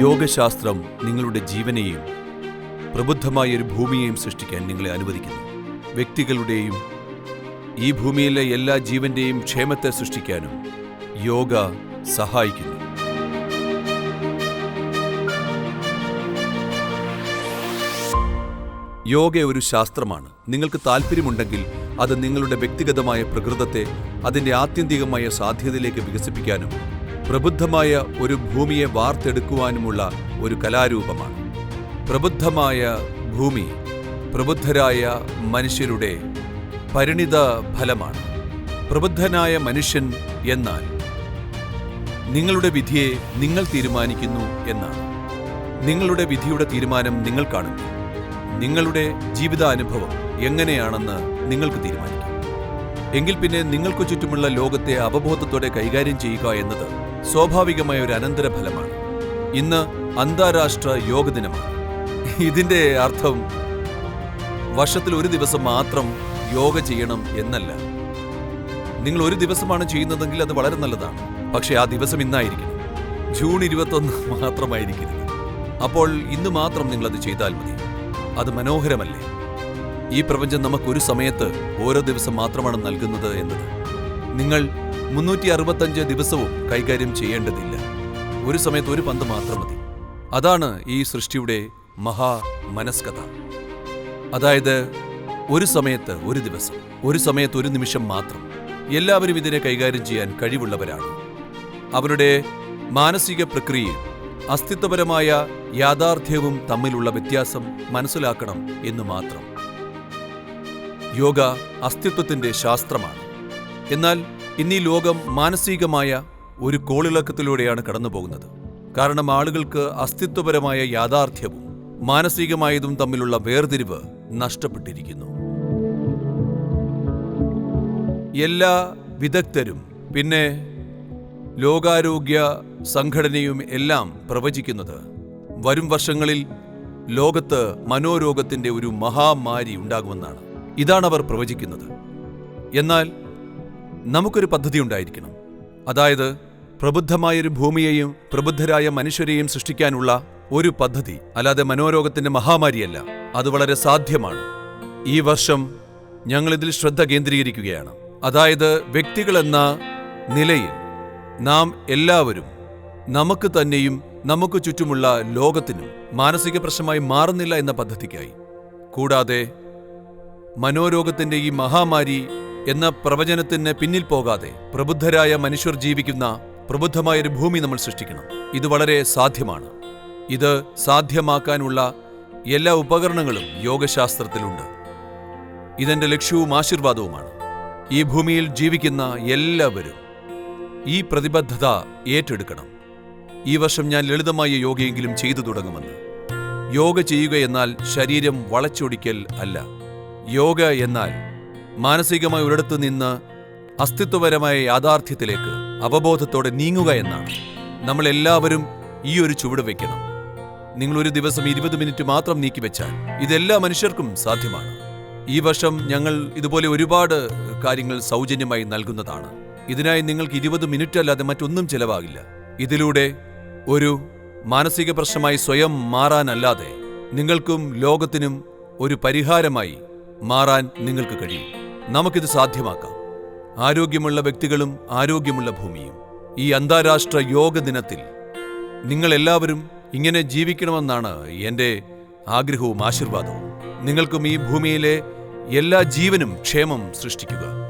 യോഗശാസ്ത്രം നിങ്ങളുടെ ജീവനെയും പ്രബുദ്ധമായ ഒരു ഭൂമിയെയും സൃഷ്ടിക്കാൻ നിങ്ങളെ അനുവദിക്കുന്നു. വ്യക്തികളുടെയും ഈ ഭൂമിയിലെ എല്ലാ ജീവന്റെയും ക്ഷേമത്തെ സൃഷ്ടിക്കാനും യോഗ സഹായിക്കുന്നു. യോഗ ഒരു ശാസ്ത്രമാണ്. നിങ്ങൾക്ക് താല്പര്യമുണ്ടെങ്കിൽ അത് നിങ്ങളുടെ വ്യക്തിഗതമായ പ്രകൃതത്തെ അതിന്റെ ആത്യന്തികമായ സാധ്യതയിലേക്ക് വികസിപ്പിക്കാനും പ്രബുദ്ധമായ ഒരു ഭൂമിയെ വാർത്തെടുക്കുവാനുമുള്ള ഒരു കലാരൂപമാണ്. പ്രബുദ്ധമായ ഭൂമി പ്രബുദ്ധരായ മനുഷ്യരുടെ പരിണിത ഫലമാണ്. പ്രബുദ്ധനായ മനുഷ്യൻ എന്നാൽ നിങ്ങളുടെ വിധിയെ നിങ്ങൾ തീരുമാനിക്കുന്നു എന്നാണ്. നിങ്ങളുടെ വിധിയുടെ തീരുമാനം നിങ്ങൾ കാണുന്നു. നിങ്ങളുടെ ജീവിതാനുഭവം എങ്ങനെയാണെന്ന് നിങ്ങൾക്ക് തീരുമാനിക്കാം. എങ്കിൽ പിന്നെ നിങ്ങൾക്ക് ചുറ്റുമുള്ള ലോകത്തെ അവബോധത്തോടെ കൈകാര്യം ചെയ്യുക എന്നത് സ്വാഭാവികമായ ഒരു അനന്തരഫലമാണ്. ഇന്ന് അന്താരാഷ്ട്ര യോഗ ദിനമാണ്. ഇതിന്റെ അർത്ഥം വർഷത്തിൽ ഒരു ദിവസം മാത്രം യോഗ ചെയ്യണം എന്നല്ല. നിങ്ങൾ ഒരു ദിവസമാണ് ചെയ്യുന്നതെങ്കിൽ അത് വളരെ നല്ലതാണ്. പക്ഷേ ആ ദിവസം ഇന്നായിരിക്കണം. ജൂൺ ഇരുപത്തൊന്ന് മാത്രമായിരിക്കരുത്. അപ്പോൾ ഇന്ന് മാത്രം നിങ്ങൾ അത് ചെയ്താൽ മതി. അത് മനോഹരമല്ലേ? ഈ പ്രപഞ്ചം നമുക്കൊരു സമയത്ത് ഓരോ ദിവസം മാത്രമാണ് നൽകുന്നത് എന്നത്. നിങ്ങൾ മുന്നൂറ്റി അറുപത്തഞ്ച് ദിവസവും കൈകാര്യം ചെയ്യേണ്ടതില്ല. ഒരു സമയത്ത് ഒരു പന്ത് മാത്രം മതി. അതാണ് ഈ സൃഷ്ടിയുടെ മഹാ മനസ്കഥ. അതായത് ഒരു സമയത്ത് ഒരു ദിവസം ഒരു സമയത്ത് ഒരു നിമിഷം മാത്രം എല്ലാവരും ഇതിനെ കൈകാര്യം ചെയ്യാൻ കഴിവുള്ളവരാണ്. അവരുടെ മാനസിക പ്രക്രിയയും അസ്തിത്വപരമായ യാഥാർത്ഥ്യവും തമ്മിലുള്ള വ്യത്യാസം മനസ്സിലാക്കണം എന്ന് മാത്രം. യോഗ അസ്തിത്വത്തിന്റെ ശാസ്ത്രമാണ്. എന്നാൽ ഇന്നീ ലോകം മാനസികമായ ഒരു കോളിളക്കത്തിലൂടെയാണ് കടന്നുപോകുന്നത്. കാരണം ആളുകൾക്ക് അസ്തിത്വപരമായ യാഥാർത്ഥ്യവും മാനസികമായതും തമ്മിലുള്ള വേർതിരിവ് നഷ്ടപ്പെട്ടിരിക്കുന്നു. എല്ലാ വിദഗ്ധരും പിന്നെ ലോകാരോഗ്യ സംഘടനയും എല്ലാം പ്രവചിക്കുന്നത് വരും വർഷങ്ങളിൽ ലോകത്ത് മനോരോഗത്തിന്റെ ഒരു മഹാമാരി ഉണ്ടാകുമെന്നാണ്. ഇതാണ് അവർ പ്രവചിക്കുന്നത്. എന്നാൽ നമുക്കൊരു പദ്ധതി ഉണ്ടായിരിക്കണം. അതായത് പ്രബുദ്ധമായൊരു ഭൂമിയെയും പ്രബുദ്ധരായ മനുഷ്യരെയും സൃഷ്ടിക്കാനുള്ള ഒരു പദ്ധതി അല്ലാതെ മനോരോഗത്തിന്റെ മഹാമാരിയല്ല. അത് വളരെ സാധ്യമാണ്. ഈ വർഷം ഞങ്ങളിതിൽ ശ്രദ്ധ കേന്ദ്രീകരിക്കുകയാണ്. അതായത് വ്യക്തികളെന്ന നിലയിൽ നാം എല്ലാവരും നമുക്ക് തന്നെയും നമുക്ക് ചുറ്റുമുള്ള ലോകത്തിനും മാനസിക പ്രശ്നമായി മാറുന്നില്ല എന്ന പദ്ധതിക്കായി. കൂടാതെ മനോരോഗത്തിന്റെ ഈ മഹാമാരി എന്ന പ്രവചനത്തിന് പിന്നിൽ പോകാതെ പ്രബുദ്ധരായ മനുഷ്യർ ജീവിക്കുന്ന പ്രബുദ്ധമായൊരു ഭൂമി നമ്മൾ സൃഷ്ടിക്കണം. ഇത് വളരെ സാധ്യമാണ്. ഇത് സാധ്യമാക്കാനുള്ള എല്ലാ ഉപകരണങ്ങളും യോഗശാസ്ത്രത്തിലുണ്ട്. ഇതെന്റെ ലക്ഷ്യവും ആശീർവാദവുമാണ്. ഈ ഭൂമിയിൽ ജീവിക്കുന്ന എല്ലാവരും ഈ പ്രതിബദ്ധത ഏറ്റെടുക്കണം. ഈ വർഷം ഞാൻ ലളിതമായ യോഗയെങ്കിലും ചെയ്തു തുടങ്ങുമെന്ന്. യോഗ ചെയ്യുക എന്നാൽ ശരീരം വളച്ചൊടിക്കൽ അല്ല. യോഗ എന്നാൽ മാനസികമായി ഒരിടത്ത് നിന്ന് അസ്തിത്വപരമായ യാഥാർത്ഥ്യത്തിലേക്ക് അവബോധത്തോടെ നീങ്ങുക എന്നാണ്. നമ്മൾ എല്ലാവരും ഈ ഒരു ചുവട് വയ്ക്കണം നിങ്ങൾ ഒരു ദിവസം ഇരുപത് മിനിറ്റ് മാത്രം നീക്കി വെച്ചാൽ ഇതെല്ലാ മനുഷ്യർക്കും സാധ്യമാണ്. ഈ വർഷം ഞങ്ങൾ ഇതുപോലെ ഒരുപാട് കാര്യങ്ങൾ സൗജന്യമായി നൽകുന്നതാണ്. ഇതിനായി നിങ്ങൾക്ക് ഇരുപത് മിനിറ്റ് അല്ലാതെ മറ്റൊന്നും ചിലവാകില്ല. ഇതിലൂടെ ഒരു മാനസിക പ്രശ്നമായി സ്വയം മാറാനല്ലാതെ നിങ്ങൾക്കും ലോകത്തിനും ഒരു പരിഹാരമായി മാറാൻ നിങ്ങൾക്ക് കഴിയും. നമുക്കിത് സാധ്യമാക്കാം. ആരോഗ്യമുള്ള വ്യക്തികളും ആരോഗ്യമുള്ള ഭൂമിയും. ഈ അന്താരാഷ്ട്ര യോഗ ദിനത്തിൽ നിങ്ങളെല്ലാവരും ഇങ്ങനെ ജീവിക്കണമെന്നാണ് എന്റെ ആഗ്രഹവും ആശീർവാദവും. നിങ്ങൾക്കും ഈ ഭൂമിയിലെ എല്ലാ ജീവനും ക്ഷേമം സൃഷ്ടിക്കുക.